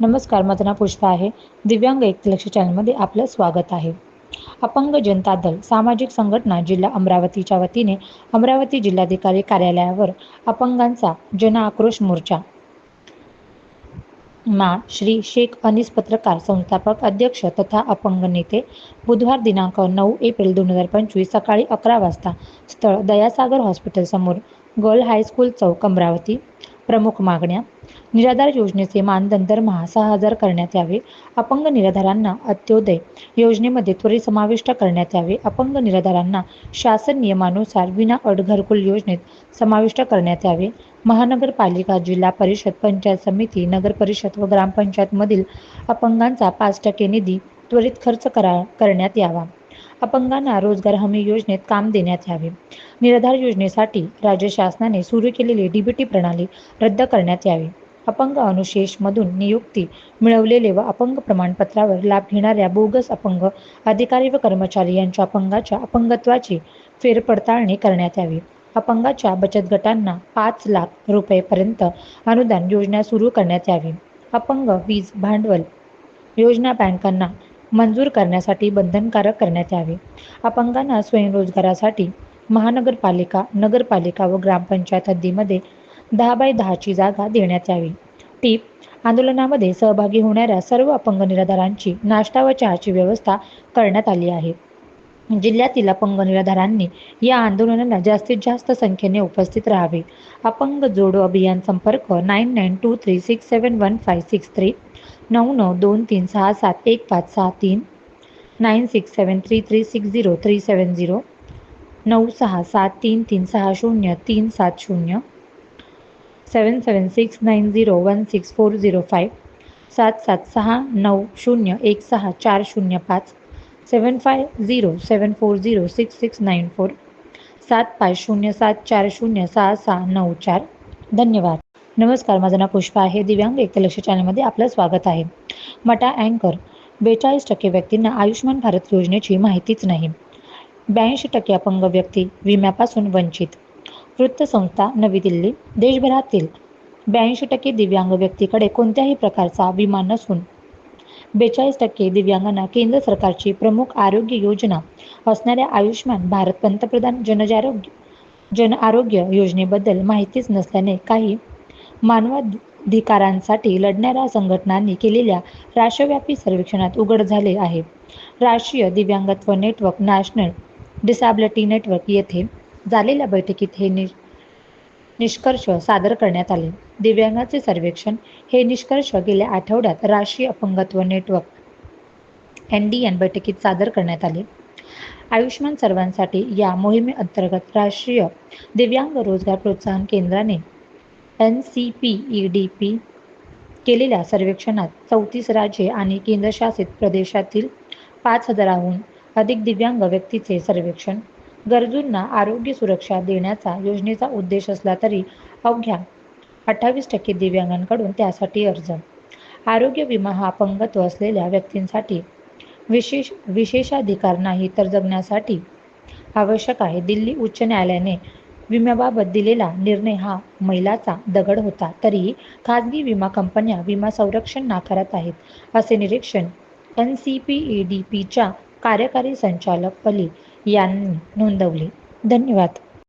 नमस्कार माझं नाव पुष्पा आहे. दिव्यांग एक लक्ष चॅनलमध्ये आपलं स्वागत आहे. अपंग जनता दल सामाजिक संघटना जिल्हा अमरावतीच्या वतीने अमरावती जिल्हाधिकारी कार्यालयावर अपंगांचा जन आक्रोश मोर्चा. मा. श्री शेख अनिस पत्रकार संस्थापक अध्यक्ष तथा अपंग नेते बुधवार दिनांक नऊ एप्रिल दोन हजार पंचवीस सकाळी अकरा वाजता स्थळ दयासागर हॉस्पिटल समोर गर्ल हायस्कूल चौक अमरावती प्रमुख मागण्या. निराधार योजनेचे मानधन दरमहा सहा हजार करण्यात यावे. अपंग निराधारांना अंत्योदय योजनेमध्ये त्वरित समाविष्ट करण्यात यावे. अपंग निराधारांना शासन नियमानुसार विना अट घरकुल योजनेत समाविष्ट करण्यात यावे. महानगरपालिका जिल्हा परिषद पंचायत समिती नगर परिषद व ग्रामपंचायतमधील अपंगांचा पाच टक्के निधी त्वरित खर्च करा करण्यात यावा. अपंगांना रोजगार हमी योजनेत काम देण्यात यावे. निराधार योजनेसाठी राज्य शासनाने सुरू केलेली डीबीटी प्रणाली रद्द करण्यात यावी. अपंग अनुशेषमधून नियुक्ती मिळवलेले व अपंग प्रमाणपत्रावर लाभ घेणाऱ्या बोगस अपंग अधिकारी व कर्मचारी यांच्या अपंगाच्या अपंगत्वाची फेरपडताळणी करण्यात यावी. अपंगाच्या बचत गटांना पाच लाख रुपयेपर्यंत अनुदान योजना सुरू करण्यात यावी. अपंग वीज भांडवल योजना बँकांना मंजूर करण्यासाठी बंधनकारक करण्यात यावे. अपंगांना स्वयंरोजगारासाठी महानगरपालिका नगरपालिका व ग्रामपंचायत हद्दीमध्ये दहा बाय दहाची जागा देण्यात यावी. टीप आंदोलनामध्ये सहभागी होणाऱ्या सर्व अपंग निराधारांची नाश्ता व चहाची व्यवस्था करण्यात आली आहे. जिल्ह्यातील अपंग निराधारांनी या आंदोलनाला जास्तीत जास्त संख्येने उपस्थित राहावे. अपंग जोडो अभियान संपर्क nine nine two three six seven one five six three नऊ नऊ दोन तीन सहा सात एक पाच सहा तीन nine six seven three three six zero three seven zero नऊ सहा सात तीन तीन सहा शून्य, तीन सात शून्य seven seven six nine zero one six four zero five सात सात सहा नऊ शून्य एक सहा चार शून्य पाच seven five zero seven four zero six six nine four, सात पाच शून्य सात चार शून्य सहा सहा नऊ चार. धन्यवाद. नमस्कार माझं नाव पुष्पा आहे. दिव्यांग एकलक्ष चॅनलमध्ये आपलं स्वागत आहे. मटा अँकर बेचाळीस टक्के व्यक्तींना आयुष्यमान भारत योजनेची माहितीच नाही. ब्याऐंशी टक्के अपंग व्यक्ती विम्यापासून वंचित. वृत्तसंस्था नवी दिल्ली देशभरातील ब्याऐंशी टक्के दिव्यांग व्यक्तीकडे कोणत्याही प्रकारचा विमा नसून बेचाळीस टक्के दिव्यांगांना केंद्र सरकारची प्रमुख आरोग्य योजना असणाऱ्या आयुष्यमान भारत पंतप्रधान जनजारोग्य जन आरोग्य योजनेबद्दल माहितीच नसल्याने काही मानवाधिकारांसाठी लढणाऱ्या संघटनांनी केलेल्या राष्ट्रव्यापी सर्वेक्षणात उघड झाले आहे. राष्ट्रीय दिव्यांगत्व नेटवर्क नॅशनल डिसॅबिलिटी नेटवर्क येथे झालेल्या बैठकीत हे नि निष्कर्ष सादर करण्यात आले. दिव्यांगाचे सर्वेक्षण हे निष्कर्ष गेल्या आठवड्यात राष्ट्रीय अपंगत्व नेटवर्क एन डी एन बैठकीत सादर करण्यात आले. आयुष्मान सर्वांसाठी या मोहिमेअंतर्गत राष्ट्रीय दिव्यांग रोजगार प्रोत्साहन केंद्राने N C P E D P केलेल्या सर्वेक्षणात चौतीस राज्ये आणि केंद्रशासित प्रदेशातील पाच हजाराहून अधिक दिव्यांग व्यक्तीचे सर्वेक्षण गरजूंना आरोग्य सुरक्षा देण्याचा योजनेचा उद्देश असला तरी अवघ्या अठ्ठावीस टक्के दिव्यांगांकडून त्यासाठी अर्ज. आरोग्य विमा हा अपंगत्व असलेल्या व्यक्तींसाठी विशेष विशेषाधिकार नाही तर जगण्यासाठी आवश्यक आहे. दिल्ली उच्च न्यायालयाने विम्याबाबत दिलेला निर्णय हा मैलाचा दगड होता. तरीही खाजगी विमा कंपन्या विमा संरक्षण नाकारत आहेत असे निरीक्षण N C P A D पीच्या कार्यकारी संचालक अली यांनी नोंदवले. धन्यवाद.